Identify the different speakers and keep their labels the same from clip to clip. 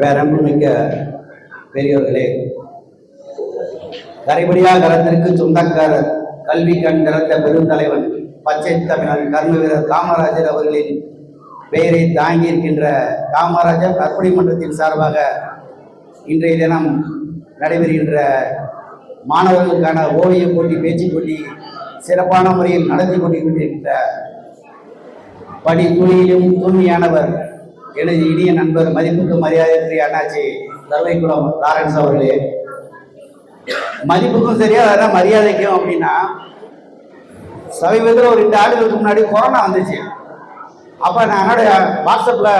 Speaker 1: பேரன்புமிக்க பெரியவர்களே கரைபடியா கரத்திற்கு சொந்தக்காரர் கல்வி கண் திறந்த பெருந்தலைவன் பச்சை தமிழன் கர்ம வீரர் காமராஜர் அவர்களின் பெயரை தாங்கி இருக்கின்ற காமராஜர் கற்பனை மன்றத்தின் சார்பாக இன்றைய தினம் நடைபெறுகின்ற மாணவர்களுக்கான ஓவிய போட்டி பேச்சு போட்டி சிறப்பான முறையில் நடத்தி கொண்டிருக்கின்ற பணி துணியிலும் தூய்மையானவர் எனது இனிய நண்பர் மதிப்புக்கு மரியாதை அண்ணாச்சி தர்வைக்குளம் லாரன்ஸ் அவர்களே. மதிப்புக்கும் சரியா அதான் மரியாதைக்கும் அப்படின்னா சமீபத்தில் ஒரு ரெண்டு ஆண்டுகளுக்கு முன்னாடி கொரோனா வந்துச்சு. அப்போ நான் என்னோட வாட்ஸ்அப்பில்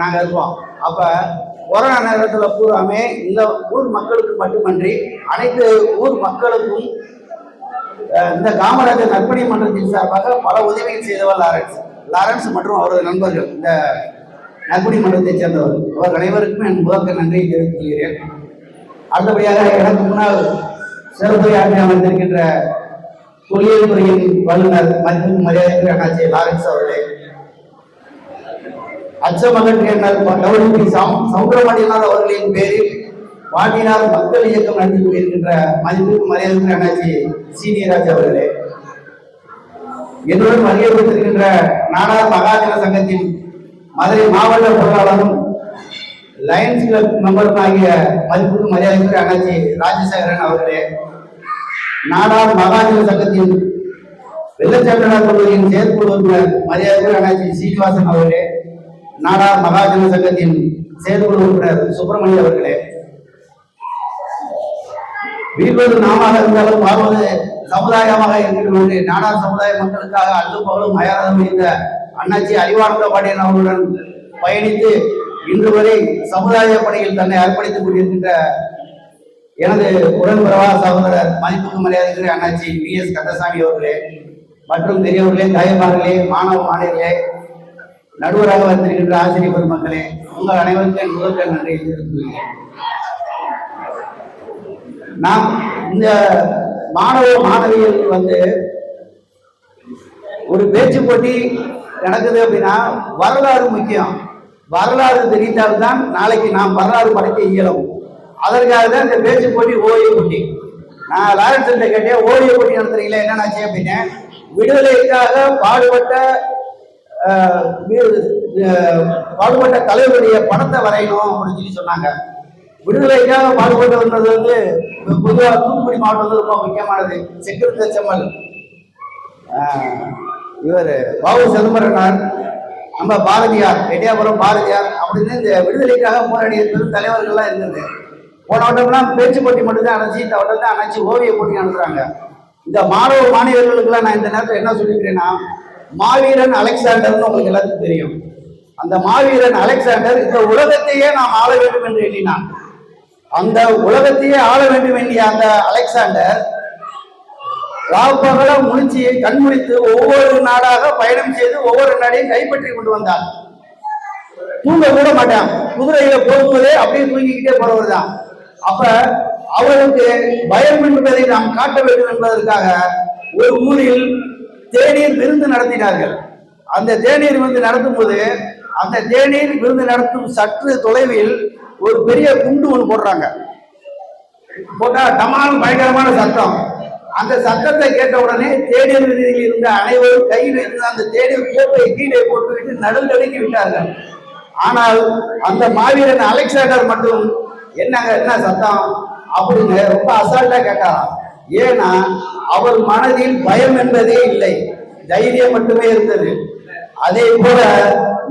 Speaker 1: நாங்கள் இருக்கோம். அப்போ கொரோனா நேரத்தில் பூராமே இந்த ஊர் மக்களுக்கு மட்டுமன்றி அனைத்து ஊர் மக்களுக்கும் இந்த காமராஜர் நற்பணி மன்றத்தின் சார்பாக பல உதவிகள் செய்தவர் லாரன்ஸ். லாரன்ஸ் மற்றும் அவரது நண்பர்கள் இந்த நற்பணி மண்டலத்தைச் சேர்ந்தவர். அவர் அனைவருக்கும் என் முதற்க நன்றியை தெரிவித்துக் கொள்கிறேன். அடுத்தபடியாக எனக்கு முன்னால் சிறப்புரையாற்றி அமர்ந்திருக்கின்ற தொழில் துறையின் வல்லுநர் மதிப்பு மரியாதைக்குரிய அண்ணாச்சி லாரன்ஸ் அவர்களே. அச்சமகற்றியனர் கௌரவி சௌந்தரமணியனார் அவர்களின் பேரில் பாண்டினார் மக்கள் இயக்கம் நடத்தி கொண்டிருக்கின்ற மதிப்பு மரியாதைக்குரிய அண்ணாச்சி சீனியராஜ் அவர்களே. என்னுடன் வருகை கொடுத்திருக்கின்ற நாடார் மகாஜன சங்கத்தின் மதுரை மாவட்ட பொருளாளரும் லயன்ஸ் கிளப் மெம்பரும் ஆகிய மதிப்புக்கு மரியாதைக்குரிய அண்ணாச்சி ராஜசேகரன் அவர்களே நாடார் மகாஜன சங்கத்தின் வெள்ளச்சட்டனார் தொகுதியின் செயற்குழு உறுப்பினர் மரியாதைக்குரிய அண்ணாச்சி சீனிவாசன் அவர்களே நாடார் மகாஜன சங்கத்தின் செயற்குழு உறுப்பினர் சுப்பிரமணிய அவர்களே. வீழ்வது நாமாக இருந்தாலும் வாழ்வது சமுதாயமாக இருக்கிறோம் நாடார் சமுதாய மக்களுக்காக அல்லும் பகலும் அயராதம் இந்த அண்ணாச்சி அறிவார்ந்த பாண்டியன் அவர்களுடன் பயணித்து இன்று வரை சமுதாய பணியில் தன்னை அர்ப்பணித்துக் கொண்டிருக்கின்ற எனது உடன்பிறவா சகோதரர் மதிப்புக்கு மரியாதைக்குரிய அண்ணாச்சி வி. எஸ். கந்தசாமி அவர்களே மற்றும் பெரியவர்களே தாய்மார்களே மாணவ மாணவர்களே நடுவராக வந்திருக்கின்ற ஆசிரியர் பெருமக்களே உங்கள் அனைவருக்கும் என் முதற்க நன்றி தெரிவித்துள்ளேன் நாம் இந்த மாணவ மாணவியர்கள் வந்து ஒரு பேச்சு போட்டி நடக்குது அப்படின்னா வரலாறு முக்கியம். வரலாறு தெரிந்தால்தான் நாளைக்கு நாம் வரலாறு படைக்க இயலும். அதற்காக தான் இந்த பேச்சு போட்டி ஓய்வு போட்டி. நான் லாரன்ஸ் கேட்டேன் ஓய்வு போட்டி நடத்துறீங்களா என்னன்னாச்சு அப்படின்னு. விடுதலைக்காக பாடுபட்ட பாடுபட்ட தலைவருடைய படத்தை வரையணும் அப்படின்னு சொல்லி சொன்னாங்க. விடுதலைக்காக பாடுபட்டு வந்தது வந்து பொதுவாக தூத்துக்குடி மாவட்டம் வந்து ரொம்ப முக்கியமானது செக்குருத்த செம்மல் இவர் பாபு சிதம்பரனார் நம்ம பாரதியார் எட்டியாபுரம் பாரதியார் அப்படின்னு இந்த விடுதலைக்காக போராடிய பெரும் தலைவர்கள்லாம் இருந்தது. போன வட்டம்லாம் பேச்சு போட்டி மட்டும்தான் அணைச்சி இந்த வட்டம் தான் அணைச்சி ஓவிய போட்டி அனுப்புறாங்க. இந்த மாணவ மாணவியர்களுக்கெல்லாம் நான் இந்த நேரத்தில் என்ன சொல்லிக்கிறேன்னா மாவீரன் அலெக்சாண்டர்னு உங்களுக்கு எல்லாத்துக்கும் தெரியும். அந்த மாவீரன் அலெக்சாண்டர் இந்த உலகத்தையே நாம் ஆள வேண்டும் என்று எண்ணினான். அந்த உலகத்தையே ஆள வேண்டும் எண்ணிய அந்த அலெக்சாண்டர் ராப்பகல முழிச்சு கண்முழித்து ஒவ்வொரு நாடாக பயணம் செய்து ஒவ்வொரு நாடையும் கைப்பற்றி கொண்டு வந்தார். தூங்க கூட மாட்டான். குதிரையில போகும்போதே அப்படியே தூங்கிக்கிட்டே போறவர் தான். அப்ப அவருக்கு பயம் என்பதை நாம் காட்ட வேண்டும் என்பதற்காக ஒரு ஊரில் தேநீர் விருந்து நடத்தினார்கள். அந்த தேநீர் விருந்து நடத்தும் போது அந்த தேநீர் விருந்து நடத்தும் சற்று தொலைவில் ஒரு பெரிய குண்டு ஒன்று போடுறாங்க. போட்டா டமால் பயங்கரமான சத்தம். அந்த சத்தத்தை கேட்ட உடனே தேநீர் இருந்த அனைவரும் கையில் இருந்த அந்த தேநீர் கோப்பை கீழே போட்டுவிட்டு நடுநடுங்கி விட்டார்கள். ஆனால் அந்த மாவீரன் அலெக்சாண்டர் மட்டும் என்னங்க என்ன சத்தம்? அப்படின்னு ரொம்ப அசால்ட்டா கேட்டாராம். ஏன்னா அவர் மனதில் பயம் என்பதே இல்லை தைரியம் மட்டுமே இருந்தது. அதே போல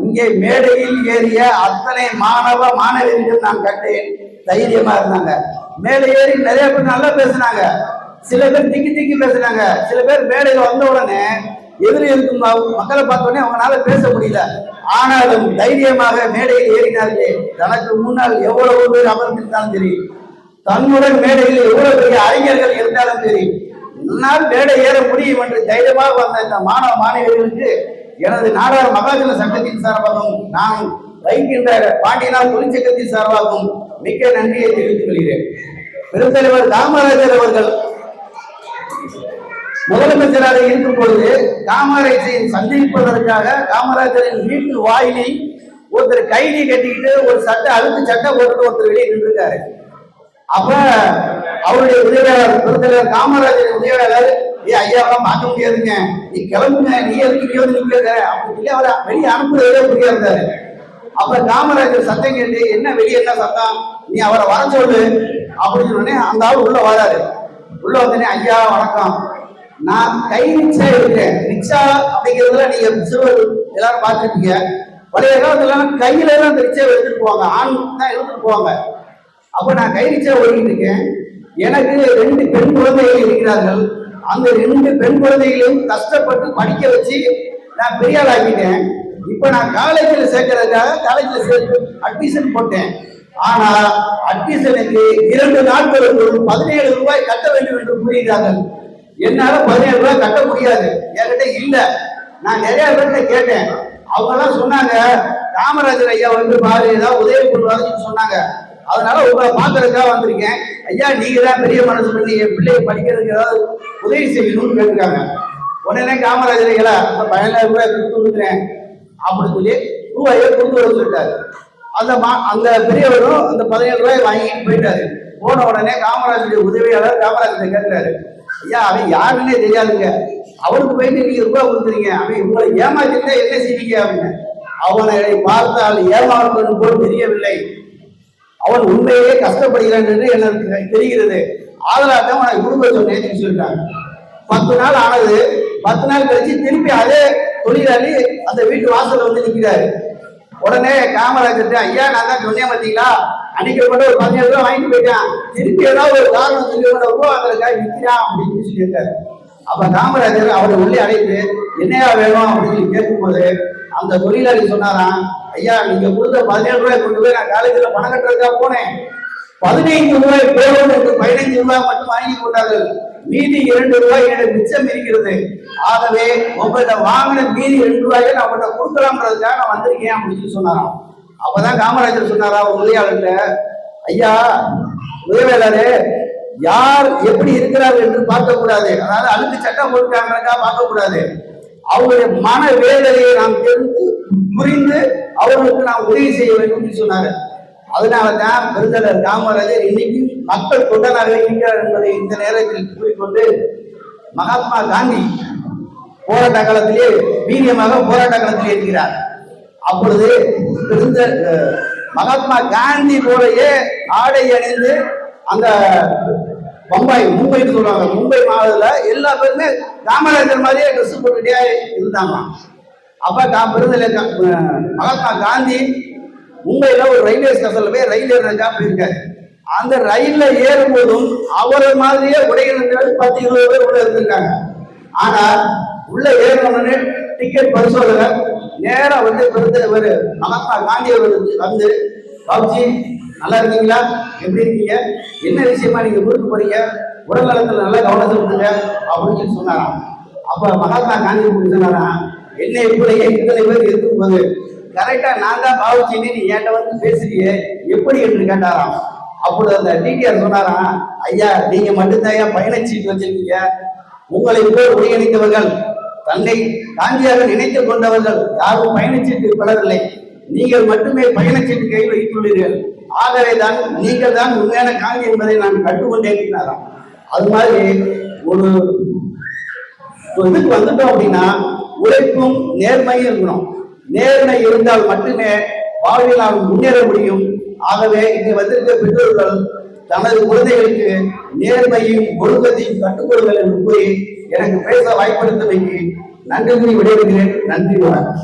Speaker 1: இங்கே மேடையில் ஏறிய அத்தனை மாணவ மாணவியர்கள் நான் கண்டேன் தைரியமா இருந்தாங்க. மேலே ஏறி நிறைய பேர் நல்லா பேசுனாங்க. சில பேர் திக்கி திக்கி பேசுனாங்க சில பேர் மேடையில் வந்த உடனே எதிரி இருக்கும் மக்களை பார்த்த அவங்களால பேச முடியல. ஆனாலும் தைரியமாக மேடையில் ஏறினார்களே. தனக்கு முன்னால் எவ்வளவு பேர் அமர்ந்திருந்தாலும் சரி தன்னுடன் மேடையில் எவ்வளவு பெரிய அறிஞர்கள் இருந்தாலும் சரி என்னால் மேடை ஏற முடியும் என்று தைரியமாக வந்த இந்த மாணவ மாணவிகளுக்கு எனது நாடார் மகாஜன சங்கத்தின் சார்பாகவும் நான் வைக்கின்ற பாண்டியனால் தொழிற்சங்கத்தின் சார்பாகவும் மிக்க நன்றியை தெரிவித்துக் கொள்கிறேன். பெருந்தலைவர் காமராஜர் அவர்கள் முதலமைச்சராக இருக்கும் பொழுது காமராஜரை சந்திப்பதற்காக காமராஜரின் வீட்டு வாயிலை ஒருத்தர் கைதி கட்டிக்கிட்டு ஒரு சட்டை அழுத்து சட்டை போட்டு ஒருத்தர் வெளியே நின்றுருக்காரு. அப்ப அவருடைய உதவியாளர் பெருந்தலைவர் காமராஜர் உதவியாளர் ஏ ஐயாவெல்லாம் பார்க்க முடியாதுங்க. நீ கிளம்புங்க. நீ எதுக்கு இங்க வந்து நிக்கிற? அப்படின்னு சொல்லி அவரை வெளியே அனுப்புறதே புரியா இருந்தாரு அப்ப காமராஜர் சத்தம் கேட்டு என்ன வெளியே என்ன சத்தம்? நீ அவரை வர சொல்லு. அப்படின்னு சொன்னே அந்த ஆள் உள்ள வராரு. உள்ள வந்தனே ஐயா வணக்கம். நான் கை ரிக்ஷா இருக்கேன் ரிக்ஷா அப்படிங்கிறதுல நீங்க சிறுவர் எல்லாரும் பார்த்துருப்பீங்க. பழைய காலத்துல கையில எல்லாம் அந்த ரிக்ஷா எடுத்துட்டு போவாங்க. ஆண் தான் எடுத்துட்டு போவாங்க. அப்ப நான் கை ரிக்ஷா ஓடிட்டு இருக்கேன். எனக்கு ரெண்டு பெண் குழந்தைகள் இருக்கிறார்கள். அந்த ரெண்டு பெண் குழந்தைகளையும் கஷ்டப்பட்டு படிக்க வச்சு நான் பெரிய ஆள் ஆக்கிட்டேன். இப்ப நான் காலேஜில் சேர்க்கறதுக்காக காலேஜில் சேர்த்து அட்மிஷன் போட்டேன். ஆனா அட்மிஷனுக்கு இரண்டு நாட்களுக்குள் பதினேழு ரூபாய் கட்ட வேண்டும் என்று கூறுகிறார்கள் என்னால பதினேழு ரூபாய் கட்ட முடியாது. என்கிட்ட இல்ல. நான் நிறைய பேர்கிட்ட கேட்டேன். அவங்க எல்லாம் சொன்னாங்க காமராஜர் ஐயா வந்து பாரு ஏதாவது உதவி பண்ணுவாங்கன்னு சொன்னாங்க. அதனால உங்களை பாக்குறதுக்காக வந்திருக்கேன். ஐயா நீங்க தான் பெரிய மனசு பண்ணி என் பிள்ளைய படிக்கிறதுக்கு ஏதாவது உதவி செய்யணும்னு கேட்டிருக்காங்க. உடனே காமராஜர் ஐயா அந்த பதினேழு ரூபாய் கொடுத்து விடுக்கிறேன் அப்படின்னு சொல்லி ரூபாயை கொடுத்து வர சொல்லிட்டாரு. அந்த மா அந்த பெரியவரும் அந்த பதினேழு ரூபாய் வாங்கிட்டு போயிட்டாரு. போன உடனே காமராஜருடைய உதவியாளர் காமராஜர் கேட்கிறாரு ஐயா அவன் யாருன்னே தெரியாதுங்க. அவருக்கு போயிட்டு நீங்க ரூபாய் கொடுத்துறீங்க அவன் உங்களை ஏமாத்திருந்தா என்ன செய்வீங்க அப்படின்னு. அவனை பார்த்தால் ஏமாறுவது போல் தெரியவில்லை. அவன் உண்மையிலே கஷ்டப்படுகிறான் என்று எனக்கு தெரிகிறது. ஆதலாக தான் அவனை கொடுக்க சொன்னேன் சொல்லிட்டாங்க. பத்து நாள் ஆனது பத்து நாள் கழிச்சு திருப்பி அதே தொழிலாளி அந்த வீட்டு வாசல்ல வந்து நிற்கிறாரு உடனே காமராஜர் ஐயா நான் தான் சொன்னேன் பார்த்தீங்களா அன்னைக்கு மட்டும் ஒரு பதினேழு ரூபா வாங்கிட்டு போயிட்டான். திருப்பி ஏதாவது ஒரு காரணம் சொல்லி ஒரு ரூபா வாங்குறதுக்காக விற்கிறான் அப்படின்னு சொல்லியிருக்காரு. அப்ப காமராஜர் அவரை உள்ளே அழைத்து என்னையா வேணும்? அப்படின்னு கேட்கும்போது அந்த தொழிலாளி சொன்னாராம் ஐயா நீங்க கொடுத்த பதினேழு ரூபாய் கொண்டு போய் நான் காலேஜில் பணம் கட்டுறதுக்காக போனேன். பதினைந்து ரூபாய் போதும் என்று பதினைந்து ரூபாய் மட்டும் வாங்கி கொண்டார்கள் மீதி இரண்டு ரூபாய் எனக்கு மிச்சம் இருக்கிறது. ஆகவே உங்கள்கிட்ட வாங்கின மீதி ரெண்டு ரூபாயை நான் உங்கள்கிட்ட கொடுக்கலாம்ன்றதுக்காக நான் வந்திருக்கேன் அப்படின்னு சொல்லி சொன்னாராம். அப்பதான் காமராஜர் சொன்னாரா உதவியாளர்கிட்ட ஐயா உதவியாளரே யார் எப்படி இருக்கிறார்கள் என்று பார்க்கக்கூடாது. அதாவது அழுக்கு சட்டம் போட்டுட்டாங்கக்கா பார்க்கக்கூடாது. அவருடைய மன வேதனையை நாம் தெரிந்து புரிந்து அவர்களுக்கு நாம் உதவி செய்ய வேண்டும் என்று சொன்னாங்க அதனால தான் பெருந்தலைவர் காமராஜர் இன்னைக்கு மக்கள் தொண்டனாக இருக்கிறார் என்பதை இந்த நேரத்தில் கூறிக்கொண்டு மகாத்மா காந்தி போராட்ட காலத்திலே வீரியமாக போராட்ட காலத்திலே இருக்கிறார். அப்பொழுது பெருந்த மகாத்மா காந்தி போலயே ஆடை அணிந்து அந்த பம்பாய் மும்பைன்னு சொல்லுவாங்க. மும்பை மாவட்டத்தில் எல்லா பேருமே காமராஜர் மாதிரியே ட்ரெஸ் போட்டுக்கிட்டே இருந்தாங்க அப்ப கா- பெருந்தலை மகாத்மா காந்தி மும்பையில ஒரு ரயில்வே ஸ்டேஷன்ல போய் ரயில் ஏறதுக்காக போயிருக்காரு அந்த ரயில்ல ஏறும்போதும் அவரை மாதிரியே உடைகள் பத்து இருபது பேர் உள்ள இருந்திருக்காங்க. ஆனா உள்ள ஏறணும்னு டிக்கெட் பரிசோதனை நேரம் வந்து பெருந்தலைவர் மகாத்மா காந்தி அவர்கள் வந்து பாப்ஜி நல்லா இருக்கீங்களா? எப்படி இருக்கீங்க? என்ன விஷயமா நீங்க ஊருக்கு போறீங்க? உடல் நலத்துல நல்லா கவனத்தை விட்டுங்க அப்படின்னு சொல்லி சொன்னாராம். அப்ப மகாத்மா காந்தி சொன்னாராம் என்ன இப்படியே இத்தனை பேர் இருக்கும்போது கரெக்டா நான் தான் பாவுச்சின்னு நீ என்கிட்ட வந்து பேசுறியே எப்படி என்று கேட்டாராம். அப்படி அந்த டிடிஆர் சொன்னாராம் ஐயா நீங்க மட்டும்தான் ஐயா பயணச்சீட்டு வச்சிருக்கீங்க? உங்களை போல் ஒருங்கிணைத்தவர்கள் தன்னை காந்தியாக நினைத்துக் கொண்டவர்கள் யாரும் பயணச்சீட்டு பெறவில்லை நீங்கள் மட்டுமே பயணச்சீட்டு கையில் வைத்துள்ளீர்கள். ஆகவே தான் நீங்கள் தான் உண்மையான காந்தி என்பதை நான் கற்றுக்கொண்டேன் அது மாதிரி ஒரு ஒரு இதுக்கு வந்துட்டோம் அப்படின்னா உழைப்பும் நேர்மையும் இருக்கணும். நேர்மை இருந்தால் மட்டுமே வாழ்வில் நாம் முன்னேற முடியும். ஆகவே இங்கு வந்திருக்க பெற்றோர்கள் தனது குழந்தைகளுக்கு நேர்மையும் ஒழுக்கத்தையும் கற்றுக்கொள்ளுங்கள் என்று கூறி எனக்கு பேச வாய்ப்படுத்தமைக்கு நன்றி கூறி விடைபெறுகிறேன். நன்றி வணக்கம்.